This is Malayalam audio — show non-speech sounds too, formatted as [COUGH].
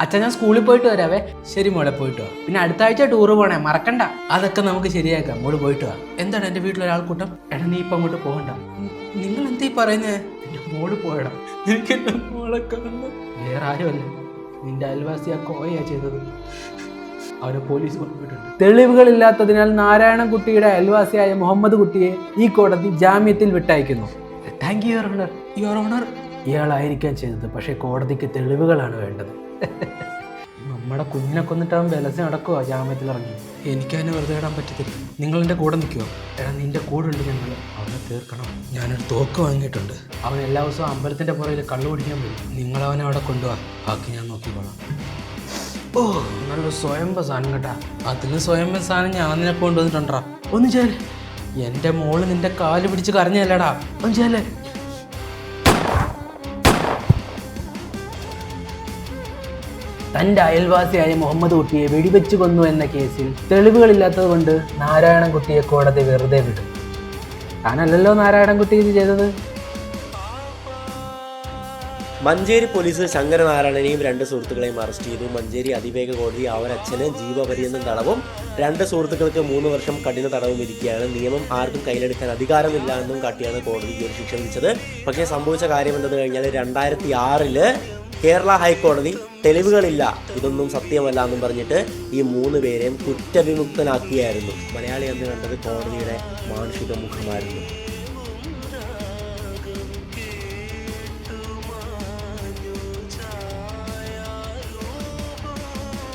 അച്ഛൻ ഞാൻ സ്കൂളിൽ പോയിട്ട് വരാവേ. ശരി മോളെ പോയിട്ട് വാ. പിന്നെ അടുത്ത ആഴ്ച ടൂറ് പോണേ മറക്കണ്ട. അതൊക്കെ നമുക്ക് ശരിയാക്കാം. മോൾ പോയിട്ട് വാ. എന്താണ് എന്റെ വീട്ടിലൊരാൾക്കൂട്ടം എടാ നീ ഇപ്പം അങ്ങോട്ട് പോകണ്ട. നിങ്ങൾ എന്തീ പറയുന്നേ? എന്റെ മോൾ പോയടാ. എന്റെ മോളെ കാണണം വേറെ ആരുമല്ല. നിന്റെ അയൽവാസി ആ കോയാ ചെയ്തത്. അവരെ പോലീസ് കൊണ്ടുപോയിട്ടുണ്ട്. തെളിവുകളില്ലാത്തതിനാൽ നാരായണൻകുട്ടിയുടെ അയൽവാസിയായ മുഹമ്മദ് കുട്ടിയെ ഈ കോടതി ജാമ്യത്തിൽ വിട്ടയക്കുന്നു. Thank you your honour your honour ഇയാളായിരിക്കാൻ ചെയ്തത്. പക്ഷേ കോടതിക്ക് തെളിവുകളാണ് വേണ്ടത്. [LAUGHS] നമ്മുടെ കുഞ്ഞിനെ കൊന്നിട്ട് അവൻ ബലസ് നടക്കുക ജാമ്യത്തിൽ ഇറങ്ങി. എനിക്കതിനെ വെറുതെ ഇടാൻ പറ്റത്തില്ല. നിങ്ങൾ എന്റെ കൂടെ നിൽക്കുമോ എടാ നിന്റെ കൂടെ ഉണ്ട് ഞങ്ങൾ അവനെ തീർക്കണം. ഞാനൊരു തോക്ക് വാങ്ങിയിട്ടുണ്ട്. അവൻ എല്ലാ ദിവസവും അമ്പലത്തിന്റെ പുറകിൽ കള്ളു കുടിക്കാൻ പോയി നിങ്ങൾ അവനെ അവിടെ കൊണ്ടുപോവാ ബാക്കി ഞാൻ നോക്കിക്കോളാം ഓ നല്ല സ്വയംഭ സാധനം കേട്ടാ. അതിന് സ്വയംഭ സാധനം ഞാൻ നിന്നെ കൊണ്ടുവന്നിട്ടുണ്ടാ ഒന്ന് ചേൽ. എന്റെ മോൾ നിന്റെ കാൽ പിടിച്ച് കരഞ്ഞല്ലേടാ ഒന്ന് ചേലേ. തന്റെ അയൽവാസിയായ മുഹമ്മദ് കുട്ടിയെ വെടിവെച്ചു കൊന്നു എന്ന കേസിൽ തെളിവുകളില്ലാത്തത് കൊണ്ട് നാരായണൻകുട്ടിയെ കോടതി വെറുതെ വിടും താനല്ലല്ലോ നാരായണൻകുട്ടി ഇത് ചെയ്തത്? മഞ്ചേരി പോലീസ് ശങ്കരനാരായണനെയും രണ്ട് സുഹൃത്തുക്കളെയും അറസ്റ്റ് ചെയ്തു. മഞ്ചേരി അതിവേഗ കോടതി അവരച്ഛന് ജീവപര്യന്തം തടവും രണ്ട് സുഹൃത്തുക്കൾക്ക് മൂന്ന് വർഷം കഠിന തടവും വിധിക്കുകയാണ്. നിയമം ആർക്കും കയ്യിലെടുക്കാൻ അധികാരമില്ല എന്നും കാട്ടിയാണ് കോടതി ഒരു ശിക്ഷ വിധിച്ചത്. പക്ഷേ സംഭവിച്ച കാര്യം എന്തെന്ന് കഴിഞ്ഞാൽ രണ്ടായിരത്തി ആറിൽ കേരള ഹൈക്കോടതി തെളിവുകളില്ല. ഇതൊന്നും സത്യമല്ല എന്നും പറഞ്ഞിട്ട് ഈ മൂന്ന് പേരെയും കുറ്റവിമുക്തനാക്കിയായിരുന്നു. മലയാളി എന്ന് കണ്ടത് കോടതിയുടെ മാനുഷിക മുഖമായിരുന്നു.